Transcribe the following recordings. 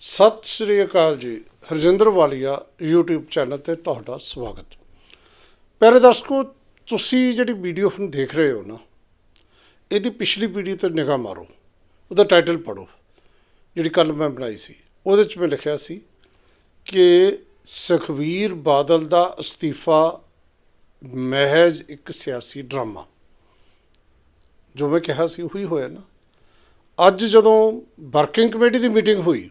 ਸਤਿ ਸ੍ਰੀ ਅਕਾਲ ਜੀ, ਹਰਜਿੰਦਰ ਵਾਲੀਆ, YouTube channel ਤੇ ਤੁਹਾਡਾ ਸਵਾਗਤ। ਪਿਆਰੇ ਦਰਸ਼ਕੋ, ਤੁਸੀਂ ਜਿਹੜੀ ਵੀਡੀਓ ਹੁਣ ਦੇਖ ਰਹੇ ਹੋ ਨਾ, ਇਹਦੀ ਪਿਛਲੀ ਵੀਡੀਓ ਤੇ ਨਿਗਾਹ ਮਾਰੋ, ਉਹਦਾ ਟਾਈਟਲ ਪੜੋ ਜਿਹੜੀ ਕੱਲ ਮੈਂ ਬਣਾਈ ਸੀ। ਉਹਦੇ ਚ ਮੈਂ ਲਿਖਿਆ ਸੀ ਕਿ ਸੁਖਵੀਰ ਬਾਦਲ ਦਾ ਅਸਤੀਫਾ ਮਹਿਜ ਇੱਕ ਸਿਆਸੀ ਡਰਾਮਾ। ਜੋ ਮੈਂ ਕਿਹਾ ਸੀ, ਉਹੀ ਹੋਇਆ ਨਾ। ਅੱਜ ਜਦੋਂ ਵਰਕਿੰਗ ਕਮੇਟੀ ਦੀ ਮੀਟਿੰਗ ਹੋਈ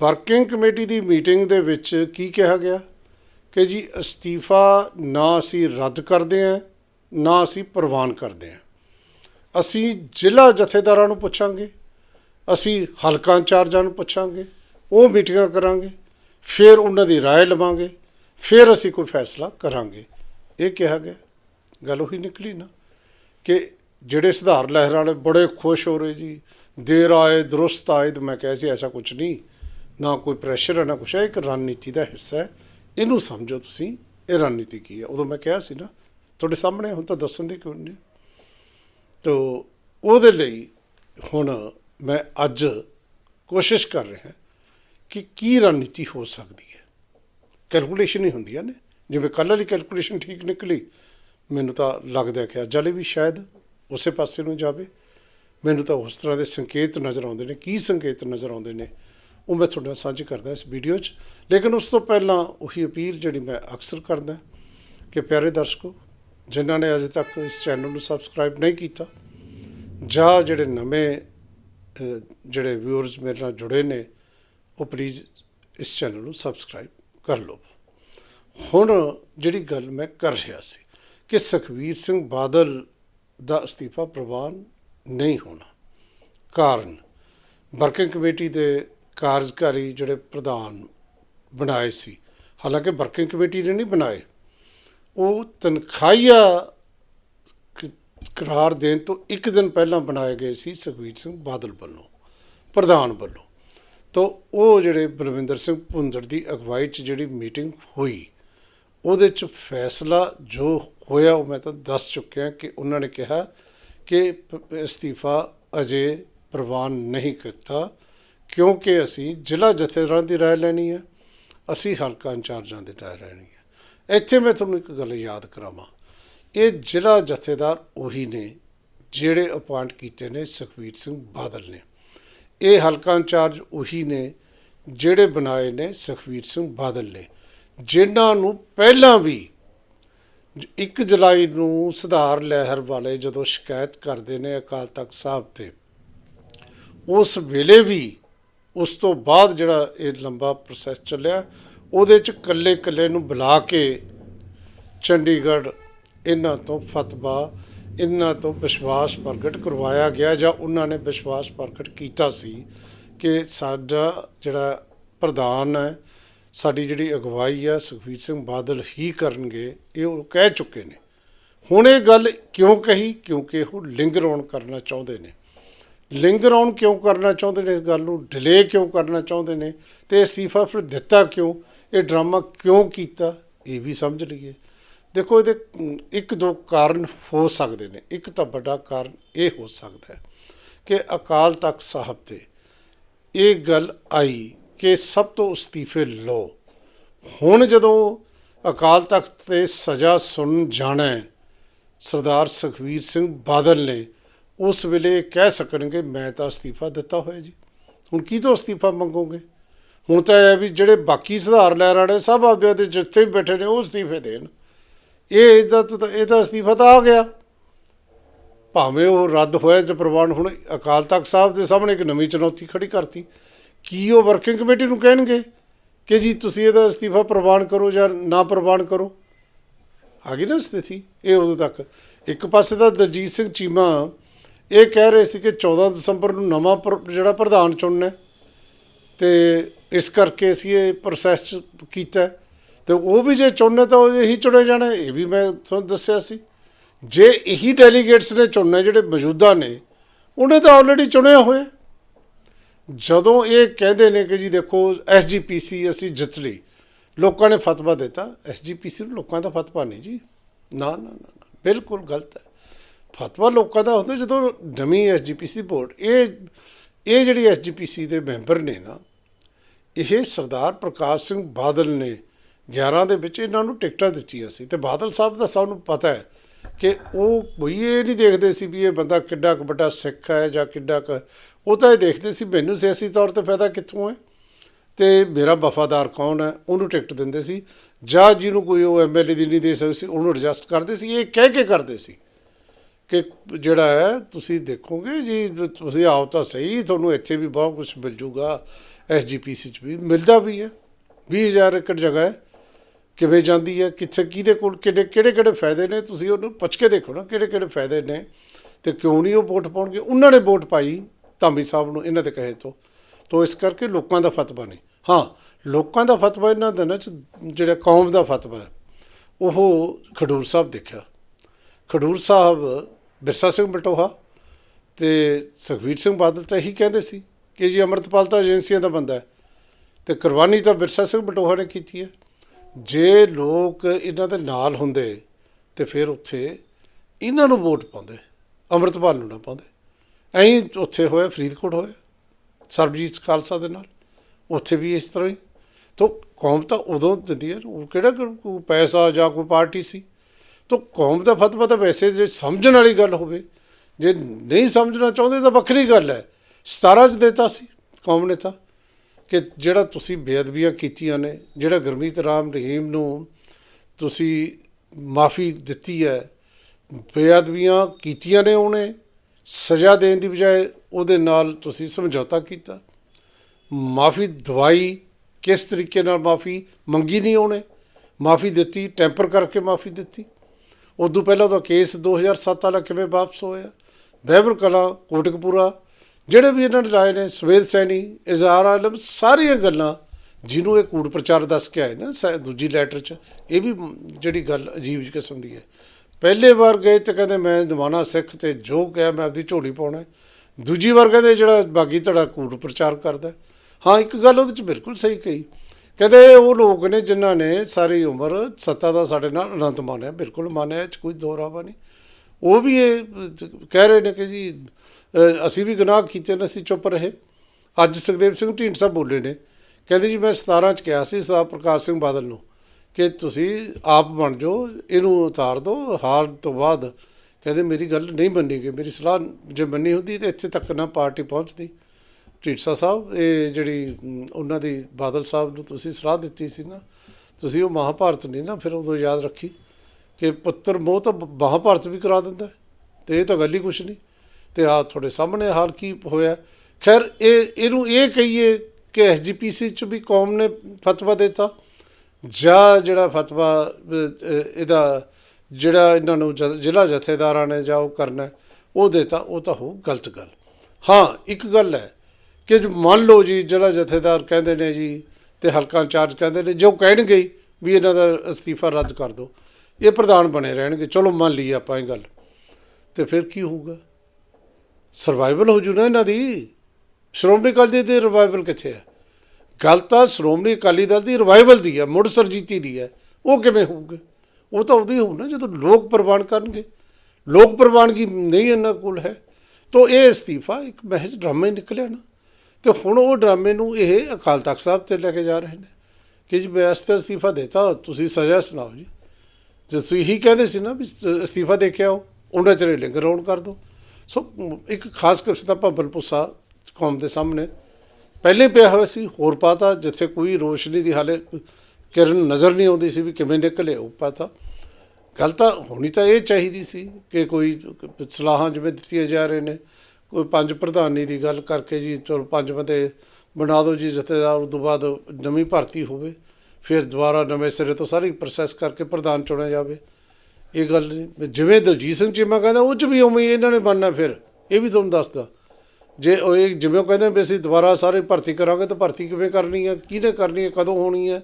ਵਰਕਿੰਗ ਕਮੇਟੀ ਦੀ ਮੀਟਿੰਗ ਦੇ ਵਿੱਚ ਕੀ ਕਿਹਾ ਗਿਆ ਕਿ ਜੀ ਅਸਤੀਫਾ ਨਾ ਅਸੀਂ ਰੱਦ ਕਰਦੇ ਹਾਂ ਨਾ ਅਸੀਂ ਪ੍ਰਵਾਨ ਕਰਦੇ ਹਾਂ ਅਸੀਂ ਜ਼ਿਲ੍ਹਾ ਜਥੇਦਾਰਾਂ ਨੂੰ ਪੁੱਛਾਂਗੇ ਅਸੀਂ ਹਲਕਾ ਇੰਚਾਰਜਾਂ ਨੂੰ ਪੁੱਛਾਂਗੇ ਉਹ ਮੀਟਿੰਗਾਂ ਕਰਾਂਗੇ ਫਿਰ ਉਹਨਾਂ ਦੀ رائے ਲਵਾਂਗੇ ਫਿਰ ਅਸੀਂ ਕੋਈ ਫੈਸਲਾ ਕਰਾਂਗੇ ਇਹ ਕਿਹਾ ਗਿਆ ਗੱਲ ਉਹੀ ਨਿਕਲੀ ਨਾ ਕਿ ਜਿਹੜੇ ਸੁਧਾਰ ਲਹਿਰ ਵਾਲੇ ਬੜੇ ਖੁਸ਼ ਹੋ ਰਹੇ ਜੀ ਦੇਰ ਆਏ ਦਰੁਸਤ ਆਏ ਤੇ ਮੈਂ ਕਿਹਾ ਸੀ ਐਸਾ ਕੁਝ ਨਹੀਂ ਨਾ ਕੋਈ ਪ੍ਰੈਸ਼ਰ ਹੈ ਨਾ ਕੁਛ ਹੈ ਇੱਕ ਰਣਨੀਤੀ ਦਾ ਹਿੱਸਾ ਹੈ। ਇਹਨੂੰ ਸਮਝੋ ਤੁਸੀਂ, ਇਹ ਰਣਨੀਤੀ ਕੀ ਹੈ? ਉਦੋਂ ਮੈਂ ਕਿਹਾ ਸੀ ਨਾ, ਤੁਹਾਡੇ ਸਾਹਮਣੇ ਹੁਣ ਤਾਂ ਦੱਸਣ ਦੀ ਕੋਈ ਨਹੀਂ। ਤੋ ਉਹਦੇ ਲਈ ਹੁਣ ਮੈਂ ਅੱਜ ਕੋਸ਼ਿਸ਼ ਕਰ ਰਿਹਾ ਕਿ ਕੀ ਰਣਨੀਤੀ ਹੋ ਸਕਦੀ ਹੈ। ਕੈਲਕੂਲੇਸ਼ਨ ਹੀ ਹੁੰਦੀਆਂ ਨੇ। ਜਿਵੇਂ ਕੱਲ੍ਹ ਵਾਲੀ ਕੈਲਕੂਲੇਸ਼ਨ ਠੀਕ ਨਿਕਲੀ, ਮੈਨੂੰ ਤਾਂ ਲੱਗਦਾ ਕਿ ਅੱਜ ਵਾਲੀ ਵੀ ਸ਼ਾਇਦ ਉਸੇ ਪਾਸੇ ਨੂੰ ਜਾਵੇ। ਮੈਨੂੰ ਤਾਂ ਉਸ ਤਰ੍ਹਾਂ ਦੇ ਸੰਕੇਤ ਨਜ਼ਰ ਆਉਂਦੇ ਨੇ। ਕੀ ਸੰਕੇਤ ਨਜ਼ਰ ਆਉਂਦੇ ਨੇ? ਉਹ ਮੈਂ ਤੁਹਾਡੇ ਨਾਲ ਸਾਂਝੀ ਕਰਦਾ ਇਸ ਵੀਡੀਓ 'ਚ। ਲੇਕਿਨ ਉਸ ਤੋਂ ਪਹਿਲਾਂ ਉਹੀ ਅਪੀਲ ਜਿਹੜੀ ਮੈਂ ਅਕਸਰ ਕਰਦਾ ਕਿ ਪਿਆਰੇ ਦਰਸ਼ਕੋ, ਜਿਨ੍ਹਾਂ ਨੇ ਅਜੇ ਤੱਕ ਇਸ ਚੈਨਲ ਨੂੰ ਸਬਸਕ੍ਰਾਈਬ ਨਹੀਂ ਕੀਤਾ, ਜਾਂ ਜਿਹੜੇ ਨਵੇਂ ਜਿਹੜੇ ਵਿਊਅਰਸ ਮੇਰੇ ਨਾਲ ਜੁੜੇ ਨੇ, ਉਹ ਪਲੀਜ਼ ਇਸ ਚੈਨਲ ਨੂੰ ਸਬਸਕ੍ਰਾਈਬ ਕਰ ਲਓ। ਹੁਣ ਜਿਹੜੀ ਗੱਲ ਮੈਂ ਕਰ ਰਿਹਾ ਸੀ ਕਿ ਸੁਖਵੀਰ ਸਿੰਘ ਬਾਦਲ ਦਾ ਅਸਤੀਫਾ ਪ੍ਰਵਾਨ ਨਹੀਂ ਹੋਣਾ ਕਾਰਨ ਵਰਕਿੰਗ ਕਮੇਟੀ ਦੇ ਕਾਰਜਕਾਰੀ ਜਿਹੜੇ ਪ੍ਰਧਾਨ ਬਣਾਏ ਸੀ, ਹਾਲਾਂਕਿ ਵਰਕਿੰਗ ਕਮੇਟੀ ਨੇ ਨਹੀਂ ਬਣਾਏ, ਉਹ ਤਨਖਾਹੀਆ ਕਰਾਰ ਦੇਣ ਤੋਂ ਇੱਕ ਦਿਨ ਪਹਿਲਾਂ ਬਣਾਏ ਗਏ ਸੀ ਸੁਖਵੀਰ ਸਿੰਘ ਬਾਦਲ ਵੱਲੋਂ, ਪ੍ਰਧਾਨ ਵੱਲੋਂ। ਤੋਂ ਉਹ ਜਿਹੜੇ ਬਲਵਿੰਦਰ ਸਿੰਘ ਭੁੰਦੜ ਦੀ ਅਗਵਾਈ 'ਚ ਜਿਹੜੀ ਮੀਟਿੰਗ ਹੋਈ, ਉਹਦੇ 'ਚ ਫੈਸਲਾ ਜੋ ਹੋਇਆ ਉਹ ਮੈਂ ਤਾਂ ਦੱਸ ਚੁੱਕਿਆ ਕਿ ਉਹਨਾਂ ਨੇ ਕਿਹਾ ਕਿ ਅਸਤੀਫਾ ਅਜੇ ਪ੍ਰਵਾਨ ਨਹੀਂ ਕੀਤਾ। ਕਿਉਂਕਿ ਅਸੀਂ ਜ਼ਿਲ੍ਹਾ ਜਥੇਦਾਰਾਂ ਦੀ ਰਾਏ ਲੈਣੀ ਹੈ, ਅਸੀਂ ਹਲਕਾ ਇੰਚਾਰਜਾਂ ਦੀ ਰਾਏ ਲੈਣੀ ਹੈ। ਇੱਥੇ ਮੈਂ ਤੁਹਾਨੂੰ ਇੱਕ ਗੱਲ ਯਾਦ ਕਰਾਵਾਂ। ਇਹ ਜ਼ਿਲ੍ਹਾ ਜਥੇਦਾਰ ਉਹੀ ਨੇ ਜਿਹੜੇ ਅਪਾਇੰਟ ਕੀਤੇ ਨੇ ਸੁਖਵੀਰ ਸਿੰਘ ਬਾਦਲ ਨੇ। ਇਹ ਹਲਕਾ ਇੰਚਾਰਜ ਉਹੀ ਨੇ ਜਿਹੜੇ ਬਣਾਏ ਨੇ ਸੁਖਵੀਰ ਸਿੰਘ ਬਾਦਲ ਨੇ, ਜਿਨ੍ਹਾਂ ਨੂੰ ਪਹਿਲਾਂ ਵੀ 1 ਜੁਲਾਈ ਨੂੰ ਸੁਧਾਰ ਲਹਿਰ ਵਾਲੇ ਜਦੋਂ ਸ਼ਿਕਾਇਤ ਕਰਦੇ ਨੇ ਅਕਾਲ ਤਖਤ ਸਾਹਿਬ ਤੇ, ਉਸ ਵੇਲੇ ਵੀ ਉਸ ਤੋਂ ਬਾਅਦ ਜਿਹੜਾ ਇਹ ਲੰਬਾ ਪ੍ਰੋਸੈਸ ਚੱਲਿਆ, ਉਹਦੇ ਚ ਕੱਲੇ ਕੱਲੇ ਨੂੰ ਬੁਲਾ ਕੇ ਚੰਡੀਗੜ੍ਹ ਇਹਨਾਂ ਤੋਂ ਫਤਵਾ, ਇਹਨਾਂ ਤੋਂ ਵਿਸ਼ਵਾਸ ਪ੍ਰਗਟ ਕਰਵਾਇਆ ਗਿਆ ਜਾਂ ਉਹਨਾਂ ਨੇ ਵਿਸ਼ਵਾਸ ਪ੍ਰਗਟ ਕੀਤਾ ਸੀ ਕਿ ਸਾਡਾ ਜਿਹੜਾ ਪ੍ਰਧਾਨ ਹੈ, ਸਾਡੀ ਜਿਹੜੀ ਅਗਵਾਈ ਆ ਸੁਖਬੀਰ ਸਿੰਘ ਬਾਦਲ ਹੀ ਕਰਨਗੇ, ਇਹ ਉਹ ਕਹਿ ਚੁੱਕੇ ਨੇ। ਹੁਣ ਇਹ ਗੱਲ ਕਿਉਂ ਕਹੀ? ਕਿਉਂਕਿ ਉਹ ਲਿੰਗਰ ਔਨ ਕਰਨਾ ਚਾਹੁੰਦੇ ਨੇ। ਲਿੰਗਰ ਔਨ ਕਿਉਂ ਕਰਨਾ ਚਾਹੁੰਦੇ ਨੇ ਇਸ ਗੱਲ ਨੂੰ? ਡਿਲੇ ਕਿਉਂ ਕਰਨਾ ਚਾਹੁੰਦੇ ਨੇ? ਤੇ ਅਸਤੀਫਾ ਫਿਰ ਦਿੱਤਾ ਕਿਉਂ? ਇਹ ਡਰਾਮਾ ਕਿਉਂ ਕੀਤਾ? ਇਹ ਵੀ ਸਮਝ ਲਈਏ। ਦੇਖੋ, ਇਹਦੇ ਇੱਕ ਦੋ ਕਾਰਨ ਹੋ ਸਕਦੇ ਨੇ। ਇੱਕ ਤਾਂ ਵੱਡਾ ਕਾਰਨ ਇਹ ਹੋ ਸਕਦਾ ਹੈ ਕਿ ਅਕਾਲ ਤਖਤ ਸਾਹਿਬ ਤੇ ਇਹ ਗੱਲ ਆਈ ਕਿ ਸਭ ਤੋਂ ਅਸਤੀਫੇ ਲਓ। ਹੁਣ ਜਦੋਂ ਅਕਾਲ ਤਖਤ ਤੇ ਸਜ਼ਾ ਸੁਣ ਜਾਣਾ ਸਰਦਾਰ ਸੁਖਵੀਰ ਸਿੰਘ ਬਾਦਲ ਨੇ ਉਸ ਵੇਲੇ ਇਹ ਕਹਿ ਸਕਣਗੇ, ਮੈਂ ਤਾਂ ਅਸਤੀਫਾ ਦਿੱਤਾ ਹੋਇਆ ਜੀ। ਹੁਣ ਕੀ ਤੋਂ ਅਸਤੀਫਾ ਮੰਗੋਗੇ? ਹੁਣ ਤਾਂ ਇਹ ਵੀ ਜਿਹੜੇ ਬਾਕੀ ਸੁਧਾਰ ਲੈ ਰਹੇ ਸਭ ਆਪਦੇ ਆਪਦੇ ਜਿੱਥੇ ਵੀ ਬੈਠੇ ਨੇ, ਉਹ ਅਸਤੀਫੇ ਦੇਣ। ਇਹ ਇਹਦਾ ਤਾਂ ਇਹ ਤਾਂ ਅਸਤੀਫਾ ਤਾਂ ਆ ਗਿਆ। ਭਾਵੇਂ ਉਹ ਰੱਦ ਹੋਇਆ ਤੇ ਪ੍ਰਵਾਨ ਹੁਣ ਅਕਾਲ ਤਖਤ ਸਾਹਿਬ ਦੇ ਸਾਹਮਣੇ ਇੱਕ ਨਵੀਂ ਚੁਣੌਤੀ ਖੜੀ ਕਰਤੀ। ਕੀ ਉਹ ਵਰਕਿੰਗ ਕਮੇਟੀ ਨੂੰ ਕਹਿਣਗੇ ਕਿ ਜੀ, ਤੁਸੀਂ ਇਹਦਾ ਅਸਤੀਫਾ ਪ੍ਰਵਾਨ ਕਰੋ ਜਾਂ ਨਾ ਪ੍ਰਵਾਨ ਕਰੋ? ਆ ਗਈ ਨਾ ਸਥਿਤੀ, ਇਹ ਉਦੋਂ ਤੱਕ। ਇੱਕ ਪਾਸੇ ਤਾਂ ਦਲਜੀਤ ਸਿੰਘ ਚੀਮਾ ਇਹ ਕਹਿ ਰਹੇ ਸੀ ਕਿ 14 ਦਸੰਬਰ ਨੂੰ ਨਵਾਂ ਪ੍ਰ- ਜਿਹੜਾ ਪ੍ਰਧਾਨ ਚੁਣਨਾ ਹੈ ਤੇ ਇਸ ਕਰਕੇ ਅਸੀਂ ਇਹ ਪ੍ਰੋਸੈਸ ਚ ਕੀਤਾ ਹੈ। ਤੇ ਉਹ ਵੀ ਜੇ ਚੁਣਨਾ ਤਾਂ ਉਹ ਇਹੀ ਚੁਣੇ ਜਾਣਾ ਇਹ ਵੀ ਮੈਂ ਤੁਹਾਨੂੰ ਦੱਸਿਆ ਸੀ। ਜੇ ਇਹੀ ਡੈਲੀਗੇਟਸ ਨੇ ਚੁਣਨਾ ਜਿਹੜੇ ਮੌਜੂਦਾ ਨੇ ਉਹਨੇ ਤਾਂ ਆਲਰੇਡੀ ਚੁਣਿਆ ਹੋਇਆ ਜਦੋਂ ਇਹ ਕਹਿੰਦੇ ਨੇ ਕਿ ਜੀ ਦੇਖੋ ਐਸਜੀਪੀਸੀ ਅਸੀਂ ਜਿੱਤ ਲਈ ਲੋਕਾਂ ਨੇ ਫਤਵਾ ਦਿੱਤਾ। ਐਸਜੀਪੀਸੀ ਨੂੰ ਲੋਕਾਂ ਦਾ ਫਤਵਾ ਨਹੀਂ ਜੀ। ਨਾ ਨਾ ਨਾ, ਬਿਲਕੁਲ ਗਲਤ ਹੈ। ਫਤਵਾ ਲੋਕਾਂ ਦਾ ਹੁੰਦਾ ਜਦੋਂ ਨਵੀਂ ਐਸਜੀਪੀਸੀ ਬੋਰਡ, ਇਹ ਇਹ ਜਿਹੜੀ ਐਸਜੀਪੀਸੀ ਦੇ ਮੈਂਬਰ ਨੇ ਨਾ, ਇਹ ਸਰਦਾਰ ਪ੍ਰਕਾਸ਼ ਸਿੰਘ ਬਾਦਲ ਨੇ 11 ਦੇ ਵਿੱਚ ਇਹਨਾਂ ਨੂੰ ਟਿਕਟਾਂ ਦਿੱਤੀਆਂ ਸੀ। ਤੇ ਬਾਦਲ ਸਾਹਿਬ ਦਾ ਸਭ ਨੂੰ ਪਤਾ ਹੈ ਕਿ ਉਹ ਕੋਈ ਇਹ ਨਹੀਂ ਦੇਖਦੇ ਸੀ ਵੀ ਇਹ ਬੰਦਾ ਕਿੱਡਾ ਕੁ ਵੱਡਾ ਸਿੱਖ ਹੈ ਜਾਂ ਕਿੱਡਾ ਕੁ, ਉਹ ਤਾਂ ਇਹ ਦੇਖਦੇ ਸੀ, ਮੈਨੂੰ ਸਿਆਸੀ ਤੌਰ ਤੇ ਫਾਇਦਾ ਕਿੱਥੋਂ ਹੈ? ਤੇ ਮੇਰਾ ਵਫਾਦਾਰ ਕੌਣ ਹੈ? ਉਹਨੂੰ ਟਿਕਟ ਦਿੰਦੇ ਸੀ। ਜਾਂ ਜਿਹਨੂੰ ਕੋਈ ਉਹ ਐਮਐਲਏ ਦੀ ਨਹੀਂ ਦੇ ਸਕਦਾ ਸੀ, ਉਹਨੂੰ ਐਡਜਸਟ ਕਰਦੇ ਸੀ। ਇਹ ਕਹਿ ਕੇ ਕਰਦੇ ਸੀ। ਕਿ ਜਿਹੜਾ ਹੈ, ਤੁਸੀਂ ਦੇਖੋਗੇ ਜੀ, ਤੁਸੀਂ ਆਓ ਤਾਂ ਸਹੀ, ਤੁਹਾਨੂੰ ਇੱਥੇ ਵੀ ਬਹੁਤ ਕੁਝ ਮਿਲ ਜੂਗਾ ਐਸਜੀਪੀਸੀ ਚ ਵੀ, ਮਿਲਦਾ ਵੀ ਹੈ। 20000 ਏਕੜ ਜਗ੍ਹਾ ਹੈ। ਕਿਵੇਂ ਜਾਂਦੀ ਹੈ, ਕਿੱਥੇ, ਕਿਹਦੇ ਕੋਲ, ਕਿਹੜੇ ਕਿਹੜੇ ਕਿਹੜੇ ਫਾਇਦੇ ਨੇ, ਤੁਸੀਂ ਉਹਨੂੰ ਪੁੱਛ ਕੇ ਦੇਖੋ ਨਾ, ਕਿਹੜੇ ਕਿਹੜੇ ਫਾਇਦੇ ਨੇ। ਤੇ ਕਿਉਂ ਨਹੀਂ ਉਹ ਵੋਟ ਪਾਉਣਗੇ? ਉਹਨਾਂ ਨੇ ਵੋਟ ਪਾਈ, ਧਾਮੀ ਸਾਹਿਬ ਨੂੰ ਇਹਨਾਂ ਦੇ ਕਹੇ ਤੋਂ। ਤੋਂ ਇਸ ਕਰਕੇ ਲੋਕਾਂ ਦਾ ਫਤਵਾ ਨਹੀਂ। ਹਾਂ, ਲੋਕਾਂ ਦਾ ਫਤਵਾ ਇਹਨਾਂ ਦਿਨਾਂ ਚ, ਜਿਹੜਾ ਕੌਮ ਦਾ ਫਤਵਾ ਉਹ ਖਡੂਰ ਸਾਹਿਬ ਦੇਖਿਆ। ਖਡੂਰ ਸਾਹਿਬ ਬਿਰਸਾ ਸਿੰਘ ਬਟੋਹਾ ਤੇ ਸੁਖਬੀਰ ਸਿੰਘ ਬਾਦਲ ਤਾਂ ਇਹੀ ਕਹਿੰਦੇ ਸੀ ਕਿ ਜੀ ਅਮਰਤਪਾਲ ਤਾਂ ਏਜੰਸੀਆਂ ਦਾ ਬੰਦਾ ਹੈ ਤੇ ਕੁਰਬਾਨੀ ਤਾਂ ਬਿਰਸਾ ਸਿੰਘ ਬਟੋਹਾ ਨੇ ਕੀਤੀ ਹੈ। ਜੇ ਲੋਕ ਇਹਨਾਂ ਦੇ ਨਾਲ ਹੁੰਦੇ ਤੇ ਫਿਰ ਉੱਥੇ ਇਹਨਾਂ ਨੂੰ ਵੋਟ ਪਾਉਂਦੇ, ਅਮਰਤਪਾਲ ਨੂੰ ਨਾ ਪਾਉਂਦੇ। ਐਂ ਉੱਥੇ ਹੋਇਆ, ਫਰੀਦਕੋਟ ਹੋਇਆ, ਸਰਬਜੀਤ ਖਾਲਸਾ ਦੇ ਨਾਲ, ਉੱਥੇ ਵੀ ਇਸ ਤਰ੍ਹਾਂ ਹੀ। ਤੋ ਕੌਮ ਤਾਂ ਉਦੋਂ ਦਿੰਦੀ ਹੈ, ਉਹ ਕਿਹੜਾ ਕੋਈ ਕੋਈ ਪੈਸਾ ਜਾਂ ਕੋਈ ਪਾਰਟੀ ਸੀ? ਤਾਂ ਕੌਮ ਦਾ ਫਤਵਾ ਤਾਂ ਵੈਸੇ ਜੇ ਸਮਝਣ ਵਾਲੀ ਗੱਲ ਹੋਵੇ, ਜੇ ਨਹੀਂ ਸਮਝਣਾ ਚਾਹੁੰਦੇ ਤਾਂ ਵੱਖਰੀ ਗੱਲ ਹੈ। 17 ਚ ਦਿੱਤਾ ਸੀ, ਕੌਮ ਨੇ ਤਾਂ ਕਿ ਜਿਹੜਾ ਤੁਸੀਂ ਬੇਅਦਬੀਆਂ ਕੀਤੀਆਂ ਨੇ, ਜਿਹੜਾ ਗੁਰਮੀਤ ਰਾਮ ਰਹੀਮ ਨੂੰ ਤੁਸੀਂ ਮਾਫੀ ਦਿੱਤੀ ਹੈ, ਬੇਅਦਬੀਆਂ ਕੀਤੀਆਂ ਨੇ ਉਹਨੇ, ਸਜ਼ਾ ਦੇਣ ਦੀ ਬਜਾਏ ਉਹਦੇ ਨਾਲ ਤੁਸੀਂ ਸਮਝੌਤਾ ਕੀਤਾ। ਮਾਫੀ ਦਵਾਈ ਕਿਸ ਤਰੀਕੇ ਨਾਲ ਮਾਫੀ ਮੰਗੀ ਨਹੀਂ ਉਹਨੇ? ਮਾਫੀ ਦਿੱਤੀ, ਟੈਂਪਰ ਕਰਕੇ ਮਾਫੀ ਦਿੱਤੀ। ਉਦੋਂ ਪਹਿਲਾਂ ਉਹਦਾ ਕੇਸ 2007 ਵਾਲਾ ਕਿਵੇਂ ਵਾਪਸ ਹੋਇਆ? ਬਹਿਬਲ ਕਲਾ ਕੋਟਕਪੂਰਾ, ਜਿਹੜੇ ਵੀ ਇਹਨਾਂ ਨੇ ਲਾਏ ਨੇ, ਸਵੇਦ ਸੈਣੀ, ਇਜ਼ਹਾਰ ਆਲਮ, ਸਾਰੀਆਂ ਗੱਲਾਂ ਜਿਹਨੂੰ ਇਹ ਕੂੜ ਪ੍ਰਚਾਰ ਦੱਸ ਕੇ ਆਏ ਨਾ, ਸ- ਦੂਜੀ ਲੈਟਰ 'ਚ, ਇਹ ਵੀ ਜਿਹੜੀ ਗੱਲ ਅਜੀਬ ਜਿਹੀ ਕਿਸਮ ਦੀ ਹੈ। ਪਹਿਲੇ ਵਾਰ ਗਏ ਤੇ ਕਹਿੰਦੇ ਮੈਂ ਜਮਾਨਾ ਸਿੱਖ ਤੇ ਜੋ ਕਿਹਾ ਮੈਂ ਆਪਦੀ ਝੋਲੀ ਪਾਉਣਾ ਦੂਜੀ ਵਾਰ ਕਹਿੰਦੇ ਜਿਹੜਾ ਬਾਗੀ ਧੜਾ ਕੂੜ ਪ੍ਰਚਾਰ ਕਰਦਾ ਹਾਂ, ਇੱਕ ਗੱਲ ਉਹਦੇ 'ਚ ਬਿਲਕੁਲ ਸਹੀ ਕਹੀ। ਕਹਿੰਦੇ ਉਹ ਲੋਕ ਨੇ ਜਿਨ੍ਹਾਂ ਨੇ ਸਾਰੀ ਉਮਰ ਸੱਤਾ ਦਾ ਸਾਡੇ ਨਾਲ ਆਨੰਦ ਮਾਣਿਆ, ਬਿਲਕੁਲ ਮਾਣਿਆ, ਇਹ 'ਚ ਕੋਈ ਦੋ ਰਾਵਾ ਨਹੀਂ। ਉਹ ਵੀ ਇਹ ਕਹਿ ਰਹੇ ਨੇ ਕਿ ਜੀ ਅਸੀਂ ਵੀ ਗੁਨਾਹ ਕੀਤੇ ਨੇ, ਅਸੀਂ ਚੁੱਪ ਰਹੇ। ਅੱਜ ਸੁਖਦੇਵ ਸਿੰਘ ਢੀਂਡਸਾ ਬੋਲੇ ਨੇ, ਕਹਿੰਦੇ ਜੀ ਮੈਂ 17 ਚ ਕਿਹਾ ਸੀ ਸਾਹਿਬ ਪ੍ਰਕਾਸ਼ ਸਿੰਘ ਬਾਦਲ ਨੂੰ ਕਿ ਤੁਸੀਂ ਆਪ ਬਣ ਜਾਓ, ਇਹਨੂੰ ਉਤਾਰ ਦਿਓ ਹਾਰ ਤੋਂ ਬਾਅਦ ਕਹਿੰਦੇ ਮੇਰੀ ਗੱਲ ਨਹੀਂ ਮੰਨੀ ਗਈ ਮੇਰੀ ਸਲਾਹ ਜੇ ਮੰਨੀ ਹੁੰਦੀ ਤੇ ਇੱਥੇ ਤੱਕ ਨਾ ਪਾਰਟੀ ਪਹੁੰਚਦੀ। ਢੀਂਡਸਾ ਸਾਹਿਬ, ਇਹ ਜਿਹੜੀ ਉਹਨਾਂ ਦੀ ਬਾਦਲ ਸਾਹਿਬ ਨੂੰ ਤੁਸੀਂ ਸਲਾਹ ਦਿੱਤੀ ਸੀ ਨਾ, ਤੁਸੀਂ ਉਹ ਮਹਾਭਾਰਤ ਨਹੀਂ ਨਾ, ਫਿਰ ਉਦੋਂ ਯਾਦ ਰੱਖੀ ਕਿ ਪੁੱਤਰ ਮੋਹ ਤਾਂ ਬ- ਮਹਾਭਾਰਤ ਵੀ ਕਰਾ ਦਿੰਦਾ ਹੈ। ਤੇ ਇਹ ਤਾਂ ਗੱਲ ਹੀ ਕੁਛ ਨਹੀਂ ਤੇ ਆ ਤੁਹਾਡੇ ਸਾਹਮਣੇ ਹਾਲ ਕੀ ਹੋਇਆ ਖੈਰ, ਇਹ, ਇਹਨੂੰ ਇਹ ਕਹੀਏ ਕਿ ਐਸਜੀਪੀਸੀ ਚ ਵੀ ਕੌਮ ਨੇ ਫਤਵਾ ਦਿੱਤਾ, ਜਾਂ ਜਿਹੜਾ ਫਤਵਾ ਇਹਦਾ ਜਿਹੜਾ ਇਹਨਾਂ ਨੂੰ ਜ- ਜ਼ਿਲ੍ਹਾ ਜਥੇਦਾਰਾਂ ਨੇ ਜਾਂ ਉਹ ਕਰਨਾ ਉਹ ਦਿੱਤਾ, ਉਹ ਤਾਂ ਹੋ ਗਲਤ ਗੱਲ ਹਾਂ, ਇੱਕ ਗੱਲ ਹੈ ਕਿ ਜੋ ਮੰਨ ਲਓ ਜੀ, ਜਿਹੜਾ ਜਥੇਦਾਰ ਕਹਿੰਦੇ ਨੇ ਜੀ ਤੇ ਹਲਕਾ ਇੰਚਾਰਜ ਕਹਿੰਦੇ ਨੇ, ਜੋ ਕਹਿਣਗੇ ਵੀ ਇਹਨਾਂ ਦਾ ਅਸਤੀਫਾ ਰੱਦ ਕਰ ਦਿਓ, ਇਹ ਪ੍ਰਧਾਨ ਬਣੇ ਰਹਿਣਗੇ। ਚਲੋ ਮੰਨ ਲਈਏ ਆਪਾਂ ਇਹ ਗੱਲ। ਤੇ ਫਿਰ ਕੀ ਹੋਊਗਾ? ਸਰਵਾਈਵਲ ਹੋ ਜੂ ਨਾ ਇਹਨਾਂ ਦੀ। ਸ਼੍ਰੋਮਣੀ ਅਕਾਲੀ ਦਲ ਦੀ ਰਿਵਾਈਵਲ ਕਿੱਥੇ ਹੈ? ਗੱਲ ਤਾਂ ਸ਼੍ਰੋਮਣੀ ਅਕਾਲੀ ਦਲ ਦੀ ਰਿਵਾਈਵਲ ਦੀ ਹੈ, ਮੁੜ ਸਰਜੀਤੀ ਦੀ ਹੈ। ਉਹ ਕਿਵੇਂ ਹੋਊਗਾ? ਉਹ ਤਾਂ ਉਦੋਂ ਹੀ ਹੋਊ ਨਾ ਜਦੋਂ ਲੋਕ ਪ੍ਰਵਾਨ ਕਰਨਗੇ। ਲੋਕ ਪ੍ਰਵਾਨਗੀ ਨਹੀਂ ਇਹਨਾਂ ਕੋਲ ਹੈ। ਤਾਂ ਇਹ ਅਸਤੀਫਾ, ਇੱਕ ਮਹਿਜ ਡਰਾਮਾ ਹੀ ਨਿਕਲਿਆ ਨਾ। ਤੇ ਹੁਣ ਉਹ ਡਰਾਮੇ ਨੂੰ ਇਹ ਅਕਾਲ ਤਖਤ ਸਾਹਿਬ ਤੇ ਲੈ ਕੇ ਜਾ ਰਹੇ ਨੇ ਕਿ ਜੀ ਮੈਂ ਇਸ ਅਸਤੀਫਾ ਦੇਤਾ, ਤੁਸੀਂ ਸਜ਼ਾ ਸੁਣਾਓ ਜੀ। ਜੇ ਤੁਸੀਂ ਇਹੀ ਕਹਿੰਦੇ ਸੀ ਨਾ ਵੀ ਅਸਤੀਫਾ ਦੇ ਕੇ ਆਓ, ਉਹਨਾਂ ਚਿਰ ਲਿੰਗ ਰੌਣ ਕਰ ਦਿਓ ਸੋ ਇੱਕ ਖਾਸ ਕਿਸਮ ਦਾ ਭੰਬਲ ਪੁੱਸਾ ਕੌਮ ਦੇ ਸਾਹਮਣੇ ਪਹਿਲੇ ਪਿਆ ਹੋਇਆ ਸੀ, ਹੋਰ ਪਾਤਾ, ਜਿੱਥੇ ਕੋਈ ਰੋਸ਼ਨੀ ਦੀ ਹਾਲੇ ਕਿਰਨ ਨਜ਼ਰ ਨਹੀਂ ਆਉਂਦੀ ਸੀ ਵੀ ਕਿਵੇਂ ਨਿਕਲੇ, ਉਹ ਪਾਤਾ। ਗੱਲ ਤਾਂ ਹੋਣੀ ਤਾਂ ਇਹ ਚਾਹੀਦੀ ਸੀ ਕਿ ਕੋਈ ਸਲਾਹਾਂ ਜਿਵੇਂ ਦਿੱਤੀਆਂ ਜਾ ਰਹੇ ਨੇ ਕੋਈ ਪੰਜ ਪ੍ਰਧਾਨੀ ਦੀ ਗੱਲ ਕਰਕੇ ਜੀ, ਚਲੋ ਪੰਜ ਬੰਦੇ ਬਣਾ ਦਿਓ ਜੀ, ਜਥੇਦਾਰ, ਉਸ ਤੋਂ ਬਾਅਦ ਨਵੀਂ ਭਰਤੀ ਹੋਵੇ, ਫਿਰ ਦੁਬਾਰਾ ਨਵੇਂ ਸਿਰੇ ਤੋਂ ਸਾਰੀ ਪ੍ਰੋਸੈਸ ਕਰਕੇ ਪ੍ਰਧਾਨ ਚੁਣਿਆ ਜਾਵੇ। ਇਹ ਗੱਲ ਨਹੀਂ ਜਿਵੇਂ ਦਲਜੀਤ ਸਿੰਘ ਚੀਮਾ ਕਹਿੰਦਾ, ਉਹ ਚ ਵੀ ਉਵੇਂ ਹੀ ਇਹਨਾਂ ਨੇ ਬਣਨਾ ਫਿਰ, ਇਹ ਵੀ ਤੁਹਾਨੂੰ ਦੱਸਦਾ। ਜੇ ਉਹ ਇਹ ਜਿਵੇਂ ਉਹ ਕਹਿੰਦੇ ਵੀ ਅਸੀਂ ਦੁਬਾਰਾ ਸਾਰੇ ਭਰਤੀ ਕਰਾਂਗੇ ਤਾਂ ਭਰਤੀ ਕਿਵੇਂ ਕਰਨੀ ਹੈ ਕਿਹਨੇ ਕਰਨੀ ਹੈ ਕਦੋਂ ਹੋਣੀ ਹੈ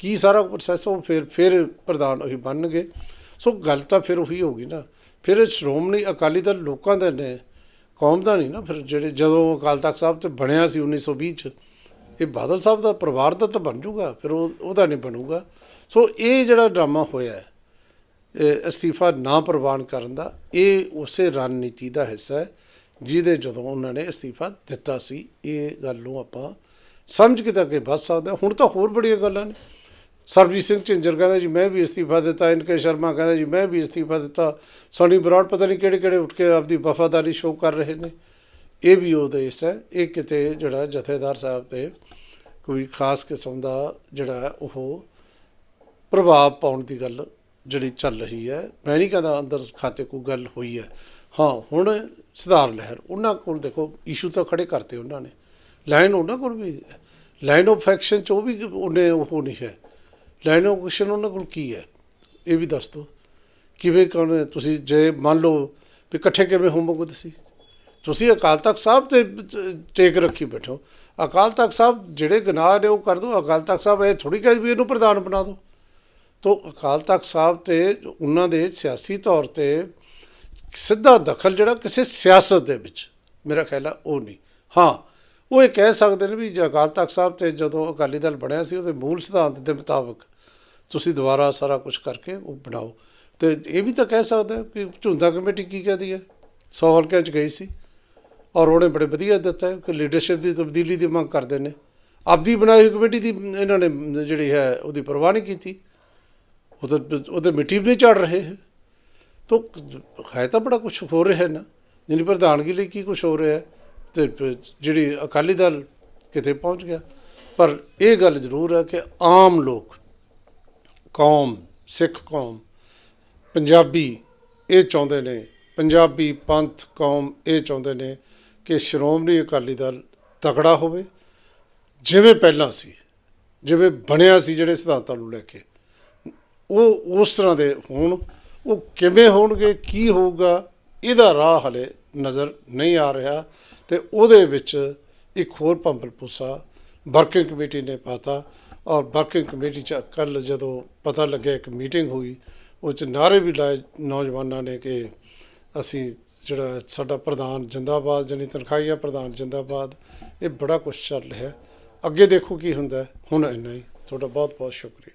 ਕੀ ਸਾਰਾ ਪ੍ਰੋਸੈਸ ਉਹ ਫਿਰ ਫਿਰ ਪ੍ਰਧਾਨ ਉਹੀ ਬਣਨਗੇ। ਸੋ ਗੱਲ ਤਾਂ ਫਿਰ ਉਹੀ ਹੋਗੀ ਨਾ। ਫਿਰ ਸ਼੍ਰੋਮਣੀ ਅਕਾਲੀ ਦਲ ਲੋਕਾਂ ਦੇ ਨੇ ਕੌਮ ਦਾ ਨਹੀਂ ਨਾ, ਫਿਰ ਜਿਹੜੇ ਜਦੋਂ ਅਕਾਲ ਤਖਤ ਸਾਹਿਬ ਤੇ ਬਣਿਆ ਸੀ 1920 ਚ, ਇਹ ਬਾਦਲ ਸਾਹਿਬ ਦਾ ਪਰਿਵਾਰ ਦਾ ਤਾਂ ਬਣ ਜੂਗਾ, ਫਿਰ ਉਹ, ਉਹਦਾ ਨਹੀਂ ਬਣੂਗਾ ਸੋ ਇਹ ਜਿਹੜਾ ਡਰਾਮਾ ਹੋਇਆ ਹੈ ਅਸਤੀਫਾ ਨਾ ਪ੍ਰਵਾਨ ਕਰਨ ਦਾ, ਇਹ ਉਸੇ ਰਣਨੀਤੀ ਦਾ ਹਿੱਸਾ ਹੈ, ਜਿਹਦੇ ਜਦੋਂ ਉਹਨਾਂ ਨੇ ਅਸਤੀਫਾ ਦਿੱਤਾ ਸੀ, ਇਹ ਗੱਲ ਨੂੰ ਆਪਾਂ ਸਮਝ ਕੇ ਤਾਂ ਅੱਗੇ ਵੱਧ ਸਕਦੇ ਹਾਂ। ਹੁਣ ਤਾਂ ਹੋਰ ਬੜੀਆਂ ਗੱਲਾਂ ਨੇ ਸਰਬਜੀਤ ਸਿੰਘ ਝਿੰਜਰ ਕਹਿੰਦਾ ਜੀ, ਮੈਂ ਵੀ ਅਸਤੀਫਾ ਦਿੱਤਾ। ਇਨਕੇ ਸ਼ਰਮਾ ਕਹਿੰਦਾ ਜੀ, ਮੈਂ ਵੀ ਅਸਤੀਫਾ ਦਿੱਤਾ। ਸੋਨੀ ਬਰਾੜ ਪਤਾ ਨਹੀਂ ਕਿਹੜੇ ਕਿਹੜੇ ਉੱਠ ਕੇ ਆਪਦੀ ਵਫਾਦਾਰੀ ਸ਼ੋਅ ਕਰ ਰਹੇ ਨੇ। ਇਹ ਵੀ ਉਦੇਸ਼ ਹੈ। ਇਹ ਕਿਤੇ ਜਿਹੜਾ ਜਥੇਦਾਰ ਸਾਹਿਬ ਤੇ ਕੋਈ ਖਾਸ ਕਿਸਮ ਦਾ ਜਿਹੜਾ ਉਹ ਪ੍ਰਭਾਵ ਪਾਉਣ ਦੀ ਗੱਲ ਜਿਹੜੀ ਚੱਲ ਰਹੀ ਹੈ। ਮੈਂ ਨਹੀਂ ਕਹਿੰਦਾ ਅੰਦਰ ਖਾਤੇ ਕੋਈ ਗੱਲ ਹੋਈ ਹੈ। ਹਾਂ, ਹੁਣ ਸਿਧਾਰ ਲਹਿਰ। ਉਹਨਾਂ ਕੋਲ ਦੇਖੋ ਇਸ਼ੂ ਤਾਂ ਖੜੇ ਕਰਤੇ ਉਹਨਾਂ ਨੇ। ਲਾਈਨ ਉਹਨਾਂ ਕੋਲ ਵੀ ਲਾਈਨ ਆਫ ਐਕਸ਼ਨ ਚ ਉਹ ਵੀ ਉਹਨੇ ਉਹ ਨਹੀਂ ਹੈ। ਲਾਈਨ ਆਫ ਐਕਸ਼ਨ ਉਹਨਾਂ ਕੋਲ ਕੀ ਹੈ? ਇਹ ਵੀ ਦੱਸ ਦਿਓ। ਕਿਵੇਂ ਕੌਣ ਤੁਸੀਂ ਜੇ ਮੰਨ ਲਓ ਵੀ ਇਕੱਠੇ ਕਿਵੇਂ ਹੋਵੋਗੇ ਤੁਸੀਂ? ਤੁਸੀਂ ਅਕਾਲ ਤਖਤ ਸਾਹਿਬ ਤੇ ਟੇਕ ਰੱਖੀ ਬੈਠੋ। ਅਕਾਲ ਤਖਤ ਸਾਹਿਬ ਜਿਹੜੇ ਗੁਨਾਹ ਨੇ ਉਹ ਕਰ ਦੋ। ਅਕਾਲ ਤਖਤ ਸਾਹਿਬ ਇਹ ਥੋੜੀ ਕਹਿ ਵੀ ਇਹਨੂੰ ਪ੍ਰਧਾਨ ਬਣਾ ਦਿਓ ਤੋ ਅਕਾਲ ਤਖਤ ਸਾਹਿਬ ਤੇ ਉਹਨਾਂ ਦੇ ਸਿਆਸੀ ਤੌਰ ਤੇ ਸਿੱਧਾ ਦਖਲ ਜਿਹੜਾ ਕਿਸੇ ਸਿਆਸਤ ਦੇ ਵਿੱਚ, ਮੇਰਾ ਖਿਆਲ ਆ ਉਹ ਨਹੀਂ। ਹਾਂ, ਉਹ ਇਹ ਕਹਿ ਸਕਦੇ ਨੇ ਵੀ ਜੇ ਅਕਾਲ ਤਖਤ ਸਾਹਿਬ ਤੇ ਜਦੋਂ ਅਕਾਲੀ ਦਲ ਬਣਿਆ ਸੀ, ਉਹਦੇ ਮੂਲ ਸਿਧਾਂਤ ਦੇ ਮੁਤਾਬਕ ਤੁਸੀਂ ਦੁਬਾਰਾ ਸਾਰਾ ਕੁਝ ਕਰਕੇ ਉਹ ਬਣਾਓ। ਤੇ ਇਹ ਵੀ ਤਾਂ ਕਹਿ ਸਕਦੇ ਕਿ ਝੁੰਦਾ ਕਮੇਟੀ ਕੀ ਕਹਦੀ ਹੈ? ਸੌ ਹਲਕਿਆਂ ਚ ਗਈ ਸੀ। ਔਰ ਉਹਨੇ ਬੜੇ ਵਧੀਆ ਦਿੱਤਾ ਕਿ ਲੀਡਰਸ਼ਿਪ ਦੀ ਤਬਦੀਲੀ ਦੀ ਮੰਗ ਕਰਦੇ ਨੇ। ਆਪਦੀ ਬਣਾਈ ਹੋਈ ਕਮੇਟੀ ਦੀ ਇਹਨਾਂ ਨੇ ਜਿਹੜੀ ਹੈ ਉਹਦੀ ਪਰਵਾਹ ਨਹੀਂ ਕੀਤੀ। ਉਹ ਤਾਂ ਉਹਦੇ ਮਿੱਟੀ ਵੀ ਨਹੀਂ ਝੜ ਰਹੇ ਹੈ। ਤੋ ਹੈ ਤਾਂ ਬੜਾ ਕੁਝ ਹੋ ਰਿਹਾ ਹੈ ਨਾ। ਜਿਹਨੀ ਪ੍ਰਧਾਨਗੀ ਲਈ ਕੀ ਕੁਝ ਹੋ ਰਿਹਾ ਹੈ ਤੇ ਜਿਹੜੀ ਅਕਾਲੀ ਦਲ ਕਿਤੇ ਪਹੁੰਚ ਗਿਆ। ਪਰ ਇਹ ਗੱਲ ਜ਼ਰੂਰ ਹੈ ਕਿ ਆਮ ਲੋਕ ਕੌਮ, ਸਿੱਖ ਕੌਮ, ਪੰਜਾਬੀ ਇਹ ਚਾਹੁੰਦੇ ਨੇ, ਪੰਜਾਬੀ ਪੰਥ, ਕੌਮ ਇਹ ਚਾਹੁੰਦੇ ਨੇ ਕਿ ਸ਼੍ਰੋਮਣੀ ਅਕਾਲੀ ਦਲ ਤਕੜਾ ਹੋਵੇ। ਜਿਵੇਂ ਪਹਿਲਾਂ ਸੀ, ਜਿਵੇਂ ਬਣਿਆ ਸੀ ਜਿਹੜੇ ਸਿਧਾਂਤਾਂ ਨੂੰ ਲੈ ਕੇ, ਉਹ ਉਸ ਤਰ੍ਹਾਂ ਦੇ ਹੋਣ। ਉਹ ਕਿਵੇਂ ਹੋਣਗੇ, ਕੀ ਹੋਊਗਾ, ਇਹਦਾ ਰਾਹ ਹਲੇ ਨਜ਼ਰ ਨਹੀਂ ਆ ਰਿਹਾ ਤੇ ਉਹਦੇ ਵਿੱਚ ਇੱਕ ਹੋਰ ਭੰਬਲ ਪੁੱਸਾ ਵਰਕਿੰਗ ਕਮੇਟੀ ਨੇ ਪਾਤਾ। ਔਰ ਵਰਕਿੰਗ ਕਮੇਟੀ ਚ ਕੱਲ ਜਦੋਂ ਪਤਾ ਲੱਗਿਆ ਇੱਕ ਮੀਟਿੰਗ ਹੋਈ, ਉਹ ਚ ਨਾਰੇ ਵੀ ਲਾਏ ਨੌਜਵਾਨਾਂ ਨੇ ਕਿ ਅਸੀਂ ਜਿਹੜਾ ਸਾਡਾ ਪ੍ਰਧਾਨ ਜਿੰਦਾਬਾਦ ਜਨੀ ਤਨਖਾਹੀਆ ਪ੍ਰਧਾਨ ਜਿੰਦਾਬਾਦ, ਇਹ ਬੜਾ ਕੁਝ ਚੱਲ ਰਿਹਾ। ਅੱਗੇ ਦੇਖੋ ਕੀ ਹੁੰਦਾ ਹੁਣ ਇੰਨਾ ਹੀ। ਤੁਹਾਡਾ ਬਹੁਤ ਬਹੁਤ ਸ਼ੁਕਰੀਆ।